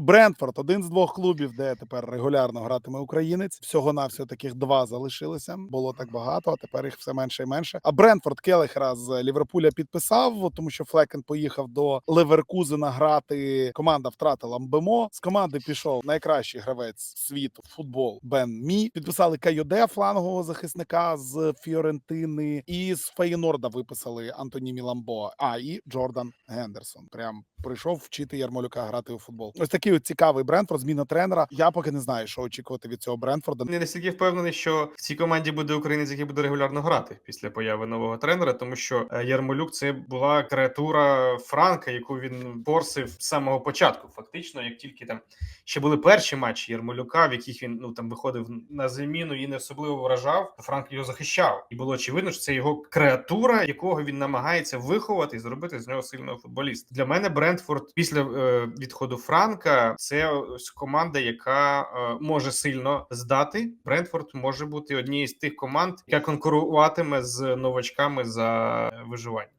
Брентфорд один з двох клубів, де тепер регулярно гратиме українець. Всього навсього таких два залишилося. Було так багато, а тепер їх все менше і менше. А Брентфорд Келехера з Ліверпуля підписав, тому що Флекен поїхав до Леверкузена грати. Команда втратила Мбемо. З команди пішов найкращий гравець світу футбол Бен Мі. Підписали Кайоде, флангового захисника з Фіорентини, і з Фейнорда виписали Антоні Міламбо. А і Джордан Гендерсон. Прям прийшов вчити Ярмолюка грати у футбол. Ось такий цікавий Брентфорд, зміна тренера. Я поки не знаю, що очікувати від цього Брентфорда. Не настільки впевнений, що в цій команді буде українець, який буде регулярно грати після появи нового тренера, тому що е, Ярмолюк це була креатура Франка, яку він порсив з самого початку. Фактично, як тільки там ще були перші матчі Ярмолюка, в яких він ну там виходив на заміну і не особливо вражав, Франк його захищав, і було очевидно, що це його креатура, якого він намагається виховати і зробити з нього сильного футболіста. Для мене Брентфорд після е, відходу Франка це ось команда, яка е, може сильно здати. Брентфорд може бути однією з тих команд, яка конкуруватиме з новачками за виживання.